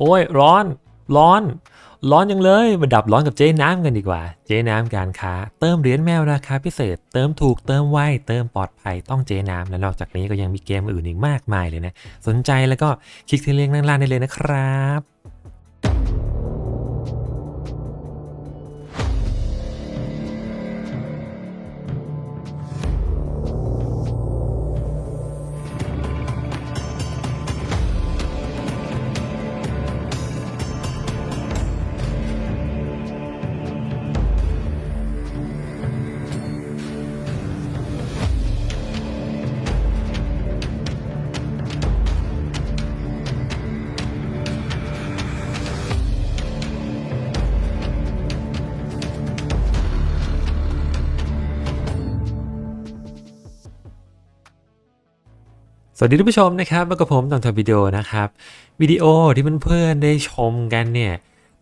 โอ้ยร้อนร้อน ร้อนยังเลยมาดับร้อนกับเจ๊น้ำกันดีกว่า เจ๊น้ำการค้า เติมเหรียญแมวราคาพิเศษ เติมถูกเติมไวเติมปลอดภัยต้องเจ๊น้ำและนอกจากนี้ก็ยังมีเกมอื่นอีกมากมายเลยนะ สนใจแล้วก็คลิกที่เลิงล่างได้เลยนะครับ สวัสดีท่านผู้ชมนะครับมากับผมตอนทำวิดีโอนะครับวิดีโอที่เพื่อนๆได้ชมกันเนี่ย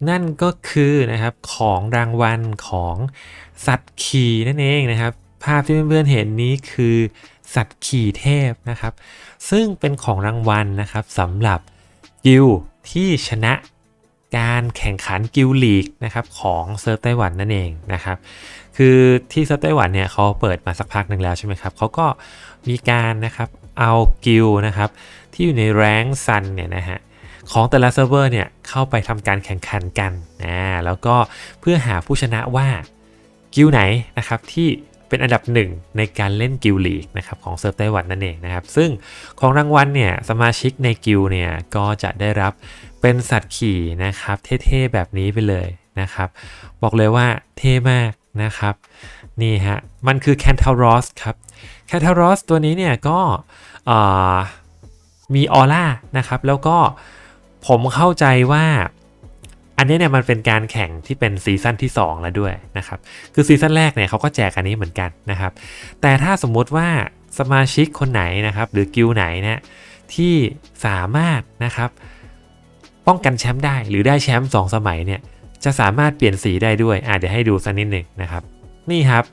นั่นก็คือนะครับของรางวัลของสัตว์ขี่นั่นเองนะครับ ภาพที่เพื่อนๆเห็นนี้คือสัตว์ขี่เทพนะครับ ซึ่งเป็นของรางวัลนะครับสำหรับกิลที่ชนะการแข่งขันกิลลีกนะครับของเซิร์ฟไต้หวันนั่นเองนะครับ คือที่เซิร์ฟไต้หวันเนี่ยเขาเปิดมาสักพักหนึ่งแล้วใช่ไหมครับเขาก็มีการนะครับ เอากิลนะครับ ที่อยู่ในแรงซันเนี่ยนะฮะของแต่ละเซิร์ฟเวอร์เนี่ยเข้าไปทำการแข่งขันกันนะแล้วก็เพื่อหาผู้ชนะว่ากิลไหนนะครับที่เป็นอันดับหนึ่งในการเล่นกิลลีกนะครับของเซิร์ฟไต้หวันนั่นเองนะครับ ซึ่งของรางวัลเนี่ยสมาชิกในกิลเนี่ยก็จะได้รับเป็นสัตว์ขี่นะครับเท่ๆแบบนี้ไปเลยนะครับ บอกเลยว่าเท่มากนะครับ นี่ฮะ มันคือแคนทารอสครับแคนทารอสตัวนี้เนี่ยก็มีออร่านะครับ แล้วก็ผมเข้าใจว่าอันนี้เนี่ยมันเป็นการแข่งที่เป็นซีซั่นที่ 2 แล้วด้วยนะครับ คือซีซั่นแรกเนี่ยเขาก็แจกอันนี้เหมือนกันนะครับ แต่ถ้าสมมุติว่าสมาชิกคนไหนนะครับ หรือกิลไหนเนี่ยที่สามารถนะครับ ป้องกันแชมป์ได้หรือได้แชมป์2สมัยเนี่ยจะสามารถเปลี่ยนสีได้ด้วยอะเดี๋ยวให้ดูสักนิดหนึ่งนะครับ นี่ครับ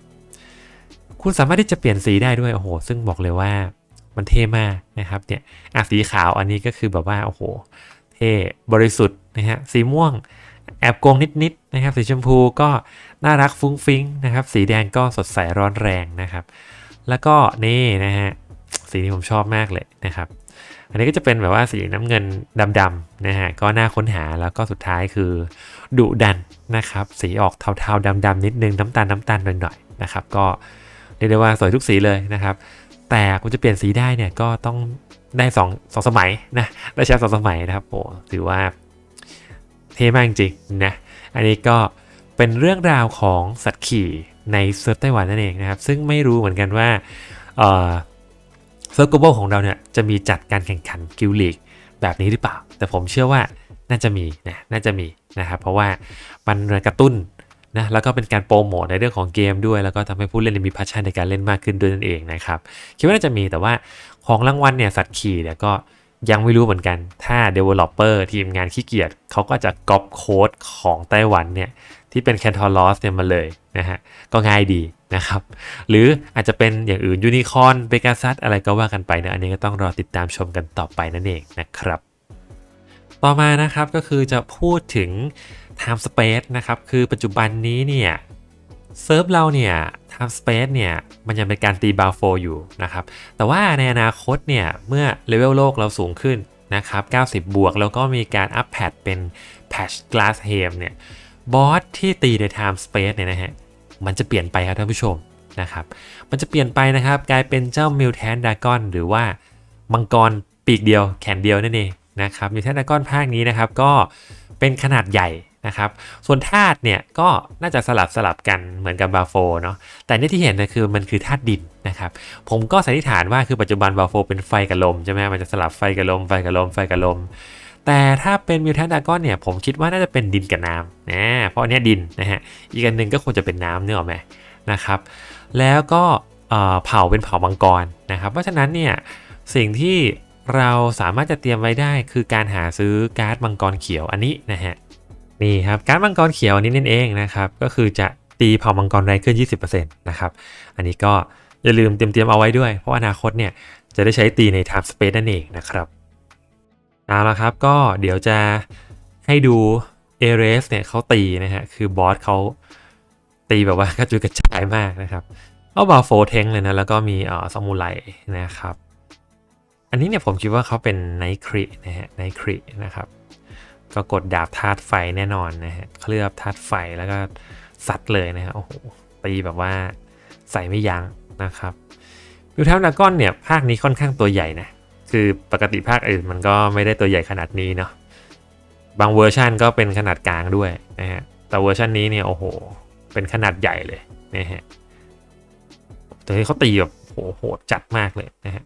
คุณสามารถที่จะเปลี่ยนสีได้ด้วยโอ้โห ซึ่งบอกเลยว่ามันเท่มากนะครับเนี่ยอะสีขาวอันนี้ก็คือแบบว่าโอ้โหเท่บริสุทธิ์นะฮะสีม่วงแอบโกงนิดๆนะครับ สีชมพูก็น่ารักฟุ้งฟิ้งนะครับ สีแดงก็สดใสร้อนแรงนะครับ แล้วก็นี่นะฮะสีนี้ผมชอบมากเลยนะครับ อันนี้ก็จะเป็นแบบว่าสีน้ำเงินดำๆนะฮะก็น่าค้นหาแล้วก็สุดท้ายคือดุดันนะครับ สีออกเทาๆดำๆนิดนึงน้ำตาลน้ำตาลหน่อยๆนะครับ ก็ เรียกได้ว่าสวยทุกสีเลยนะครับ แต่คุณจะเปลี่ยนสีได้เนี่ยก็ต้องได้สองสองสมัยนะได้แชมป์สองสมัยนะครับโอ้ถือว่าเท่มากจริงนะอันนี้ก็เป็นเรื่องราวของสัตว์ขี่ในเซิร์ฟไต้หวันนั่นเองนะครับ ซึ่งไม่รู้เหมือนกันว่าเอ่อเซิร์ฟโกลบอลของเราเนี่ยจะมีจัดการแข่งขันกิลลีกแบบนี้หรือเปล่า แต่ผมเชื่อว่าน่าจะมีนะน่าจะมีนะครับเพราะว่ามันกระตุ้น นะแล้วก็เป็นการโปรโมทในเรื่องของเกมด้วย แล้วก็ทำให้ผู้เล่นมีพัชชันในการเล่นมากขึ้นด้วยนั่นเองนะครับคิดว่าน่าจะมีแต่ว่าของรางวัลเนี่ยสัตว์ขี่เนี่ยก็ยังไม่รู้เหมือนกัน ถ้า Developer ทีมงานขี้เกียจเขาก็จะก๊อปโค้ดของไต้หวันเนี่ยที่เป็น c a n t o r l o s เนี่ยมาเลยนะฮะ ก็ง่ายดีนะครับ หรืออาจจะเป็นอย่างอื่นยูนิคอนเบกาซัสอะไรก็ว่ากันไปนะอันนี้ก็ต้องรอติดตามชมกันต่อไปนั่นเองนะครับ ต่อมานะครับก็คือจะพูดถึง Time Space นะครับ คือปัจจุบันนี้เนี่ยเซิร์ฟเราเนี่ย Time Space เนี่ย มันยังเป็นการตีบาโฟอยู่นะครับ แต่ว่าในอนาคตเนี่ย เมื่อเลเวลโลกเราสูงขึ้นนะครับ 90 บวก แล้วก็มีการอัปแพดเป็นแพช Glass h a m เนี่ย บอสที่ตีใน Time Space เนี่ยนะฮะ มันจะเปลี่ยนไปครับท่านผู้ชมนะครับ มันจะเปลี่ยนไปนะครับ กลายเป็นเจ้ามิวแทนดากอนหรือว่ามังกรปีกเดียวแขนเดียวนั่นเองนะครับมิวแทนดากอนภาคนี้นะครับก็เป็นขนาดใหญ่ นะครับ ส่วนธาตุเนี่ยก็น่าจะสลับสลับกันเหมือนกับบาโฟเนาะ แต่นี่ที่เห็นนะคือมันคือธาตุดินนะครับ ผมก็สันนิษฐานว่าคือปัจจุบันบาโฟเป็นไฟกับลมใช่ไหมมันจะสลับไฟกับลมไฟกับลมไฟกับลม แต่ถ้าเป็นมิวแทนดากอนเนี่ยผมคิดว่าน่าจะเป็นดินกับน้ำนะเพราะอันเนี้ยดินนะฮะ อีกอันหนึ่งก็ควรจะเป็นน้ำเนื้ออไหมนะครับ แล้วก็เอ่อเผาเป็นเผามังกรนะครับ เพราะฉะนั้นเนี่ยสิ่งที่เราสามารถจะเตรียมไว้ได้คือการหาซื้อการ์ดมังกรเขียวอันนี้นะฮะ นี่ครับการมังกรเขียวนี้นั่นเองนะครับก็คือจะตีเผามังกรแรงขึ้น 20%นะครับอันนี้ก็อย่าลืมเตรียมๆเอาไว้ด้วย เพราะอนาคตเนี่ยจะได้ใช้ตีใน Time Space นั่นเองนะครับเอาละครับก็เดี๋ยวจะให้ดูเอเรสเนี่ยเขาตีนะฮะคือบอสเขาตีแบบว่ากระจุยกระจายมากนะครับเอาบาโฟเทงเลยนะแล้วก็มีเอ่อซามูไรนะครับ อันนี้เนี่ยผมคิดว่าเขาเป็นไนครีนะฮะไนครีนะครับ ก็กดดาบธาตุไฟแน่นอนนะฮะเคลือบธาตุไฟแล้วก็ซัดเลยนะฮะโอ้โหตีแบบว่าใส่ไม่ยั้งนะครับวิวแทมดากอนเนี่ยภาคนี้ค่อนข้างตัวใหญ่นะคือปกติภาคอื่นมันก็ไม่ได้ตัวใหญ่ขนาดนี้เนาะบางเวอร์ชันก็เป็นขนาดกลางด้วยนะฮะแต่เวอร์ชันนี้เนี่ยโอ้โหเป็นขนาดใหญ่เลยนะฮะแต่เขาตีแบบโหโหดจัดมากเลยนะฮะ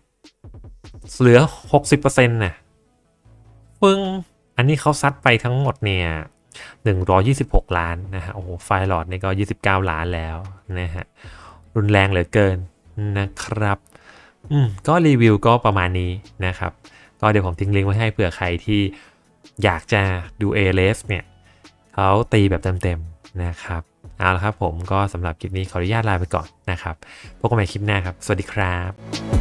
เหลือ 60%น่ะปึ้ง อันนี้เขาซัดไปทั้งหมดเนี่ย126 ล้านนะฮะ โอ้โห ไฟหลอดนี่ก็ 29 ล้านแล้วนะฮะ รุนแรงเหลือเกินนะครับ อืม ก็รีวิวก็ประมาณนี้นะครับ ก็เดี๋ยวผมทิ้งลิงก์ไว้ให้เผื่อใครที่อยากจะดูเอเลสเนี่ยเขาตีแบบเต็มๆนะครับ เอาละครับผมก็สำหรับคลิปนี้ขออนุญาตลาไปก่อนนะครับ พบกันใหม่คลิปหน้าครับ สวัสดีครับ